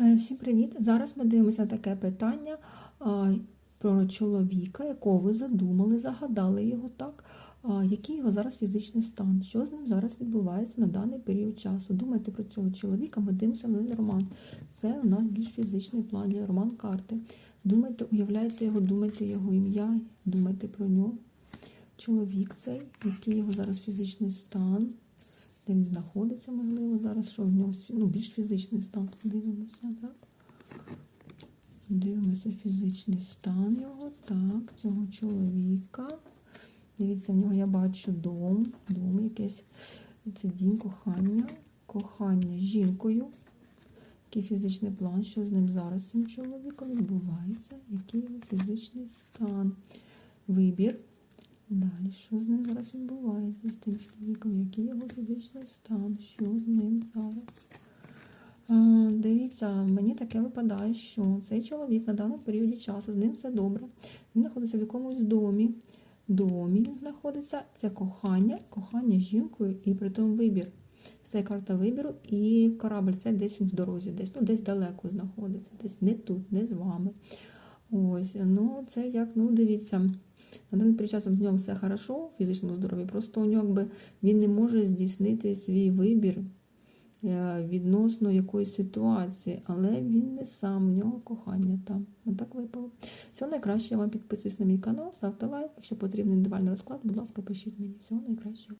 Е, Всім привіт! Зараз ми дивимося таке питання про чоловіка, якого ви задумали, загадали його так. Який його зараз фізичний стан? Що з ним зараз відбувається на даний період часу? Думайте про цього чоловіка, ми дивимося на роман. Це у нас більш фізичний план для роман карти. Думайте, уявляйте його, думайте його ім'я, думайте про нього. Чоловік цей, який його зараз фізичний стан, де знаходиться, можливо, зараз, що в нього ну, більш фізичний стан. Дивимося, так? Дивимося фізичний стан його, так, цього чоловіка. Дивіться, в нього я бачу дом, дом якийсь. Це дім кохання, кохання з жінкою. Який фізичний план, що з ним зараз цим чоловіком відбувається, який його фізичний стан. Вибір. Далі, що з ним зараз відбувається з тим чоловіком, який його фізичний стан, що з ним зараз. Дивіться, мені таке випадає, що цей чоловік на даному періоді часу, з ним все добре. Він знаходиться в якомусь домі. Домі він знаходиться, це кохання, кохання з жінкою і при тому вибір. Це карта вибіру і корабль, це десь він в дорозі, десь, ну, десь далеко знаходиться, десь не тут, не з вами. Ось, ну це як, ну дивіться, на даний період часу з нього все хорошо в фізичному здоров'ї, просто у нього якби він не може здійснити свій вибір е, відносно якоїсь ситуації, але він не сам, в нього кохання там. так випало. Всього найкраще, я вам підписуюсь на мій канал, ставте лайк. Якщо потрібен індивідуальний розклад, будь ласка, пишіть мені. Всього найкращого.